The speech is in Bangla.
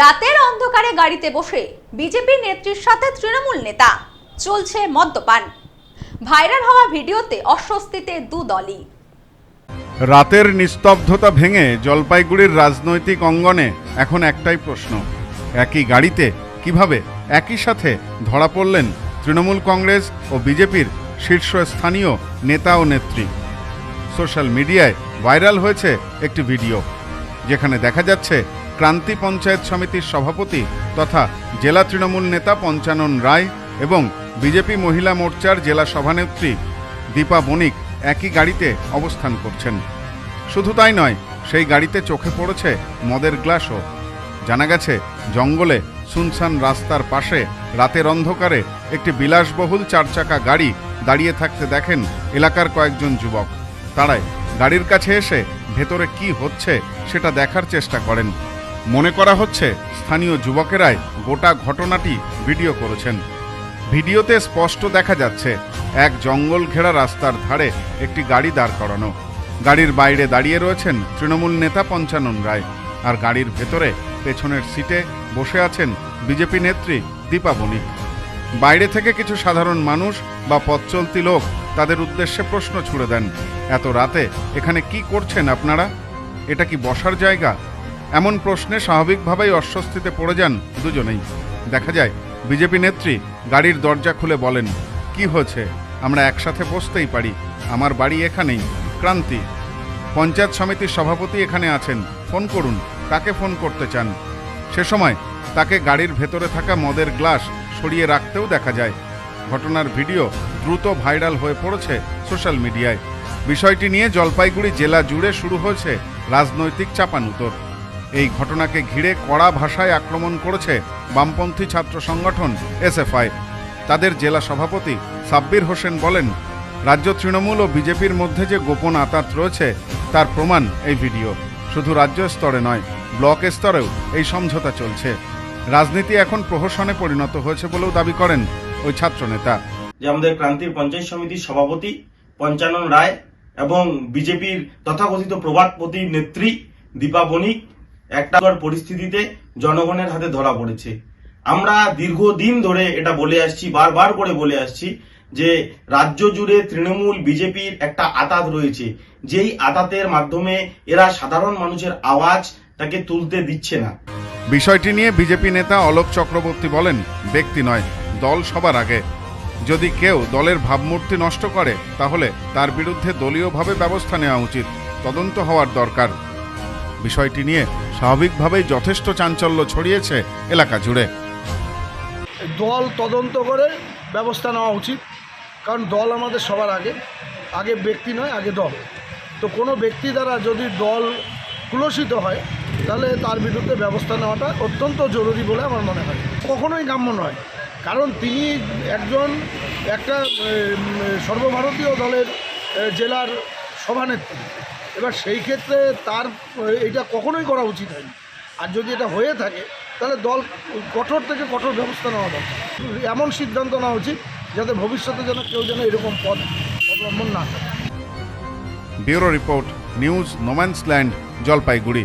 রাতের অন্ধকারে গাড়িতে বসে বিজেপি নেত্রীর সাথে তৃণমূল নেতা। চলছে মদ্যপান। ভাইরাল হওয়া ভিডিওতে অস্বস্তিতে দু দলই। রাতের নিস্তব্ধতা ভেঙে জলপাইগুড়ির রাজনৈতিক অঙ্গনে এখন একটাই প্রশ্ন। একই গাড়িতে কীভাবে একই সাথে ধরা পড়লেন তৃণমূল কংগ্রেস ও বিজেপির শীর্ষস্থানীয় নেতা ও নেত্রী। সোশ্যাল মিডিয়ায় ভাইরাল হয়েছে একটি ভিডিও, যেখানে দেখা যাচ্ছে ক্রান্তি পঞ্চায়েত সমিতির সভাপতি তথা জেলা তৃণমূল নেতা পঞ্চানন রায় এবং বিজেপি মহিলা মোর্চার জেলা সভানেত্রী দীপা বণিক একই গাড়িতে অবস্থান করছেন। শুধু তাই নয়, সেই গাড়িতে চোখে পড়েছে মদের গ্লাসও। জানা গেছে, জঙ্গলে সুনসান রাস্তার পাশে রাতের অন্ধকারে একটি বিলাসবহুল চারচাকা গাড়ি দাঁড়িয়ে থাকতে দেখেন এলাকার কয়েকজন যুবক। তারাই গাড়ির কাছে এসে ভেতরে কি হচ্ছে সেটা দেখার চেষ্টা করেন। মনে করা হচ্ছে স্থানীয় যুবকেরাই গোটা ঘটনাটি ভিডিও করেছেন। ভিডিওতে স্পষ্ট দেখা যাচ্ছে, এক জঙ্গল ঘেরা রাস্তার ধারে একটি গাড়ি দাঁড় করানো। গাড়ির বাইরে দাঁড়িয়ে রয়েছেন তৃণমূল নেতা পঞ্চানন রায় আর গাড়ির ভেতরে পেছনের সিটে বসে আছেন বিজেপি নেত্রী দীপা বণিক। বাইরে থেকে কিছু সাধারণ মানুষ বা পথচলতি লোক তাদের উদ্দেশ্যে প্রশ্ন ছুড়ে দেন, এত রাতে এখানে কি করছেন আপনারা? এটা কি বসার জায়গা এমন প্রশ্নে স্বাভাবিকভাবেই অস্বস্তিতে পড়ে যান দুজনেই। দেখা যায়, বিজেপি নেত্রী গাড়ির দরজা খুলে বলেন, কি হয়েছে? আমরা একসাথে বসতেই পারি। আমার বাড়ি এখানেই। ক্রান্তি। পঞ্চায়েত সমিতির সভাপতি এখানে আছেন। ফোন করুন তাকে ফোন করতে চান? সে সময় তাকে গাড়ির ভেতরে থাকা মদের গ্লাস সরিয়ে রাখতেও দেখা যায়। ঘটনার ভিডিও দ্রুত ভাইরাল হয়ে পড়েছে সোশ্যাল মিডিয়ায়। বিষয়টি নিয়ে জলপাইগুড়ি জেলা জুড়ে শুরু হয়েছে রাজনৈতিক চাপানুতর। এই ঘটনাকে ঘিরে কড়া ভাষায় আক্রমণ করেছে বামপন্থী ছাত্র সংগঠন এসএফআই। তাদের জেলা সভাপতি সাব্বির হোসেন বলেন, রাজ্য তৃণমূল ও বিজেপির মধ্যে যে গোপন আতাত রয়েছে, তার প্রমাণ এই ভিডিও। শুধু রাজ্য স্তরে নয়, ব্লক স্তরেও এই সমঝোতা চলছে। রাজনীতি এখন প্রহসনে পরিণত হয়েছে বলেও দাবি করেন ওই ছাত্রনেতা। যে আমাদের ক্রান্তির পঞ্চায়েত সমিতির সভাপতি পঞ্চানন রায় এবং বিজেপির তথাকথিত প্রবাদপতি নেত্রী দীপা বণিক একটা পরিস্থিতিতে জনগণের হাতে ধরা পড়েছে। আমরা দীর্ঘদিন ধরে এটা বলে আসছি, বারবার করে বলে আসছি যে রাজ্য জুড়ে তৃণমূল, বিজেপির একটা আতাত রয়েছে। যেই আতাতের মাধ্যমে এরা সাধারণ মানুষের আওয়াজ তাকে তুলতে দিচ্ছে না। বিষয়টি নিয়ে বিজেপি নেতা অলোক চক্রবর্তী বলেন, ব্যক্তি নয়, দল সবার আগে। যদি কেউ দলের ভাবমূর্তি নষ্ট করে, তাহলে তার বিরুদ্ধে দলীয়ভাবে ব্যবস্থা নেওয়া উচিত। তদন্ত হওয়ার দরকার। বিষয়টি নিয়ে স্বাভাবিকভাবেই যথেষ্ট চাঞ্চল্য ছড়িয়েছে এলাকা জুড়ে। দল তদন্ত করে ব্যবস্থা নেওয়া উচিত, কারণ দল আমাদের সবার আগে। আগে ব্যক্তি নয়, আগে দল। তো কোনো ব্যক্তি দ্বারা যদি দল কুলসিত হয়, তাহলে তার বিরুদ্ধে ব্যবস্থা নেওয়াটা অত্যন্ত জরুরি বলে আমার মনে হয়। কখনোই কাম্য নয়, কারণ তিনি একজন একটা সর্বভারতীয় দলের জেলার সভানেত্রী। এবার সেই ক্ষেত্রে তার, এটা কখনোই করা উচিত হয়নি। আর যদি এটা হয়ে থাকে, তাহলে দল কঠোর থেকে কঠোর ব্যবস্থা নেওয়া দরকার। এমন সিদ্ধান্ত নেওয়া উচিত যাতে ভবিষ্যতে যেন কেউ যেন এরকম পথ অবলম্বন না থাকে bureau report, news, no man's land, Jalpaiguri.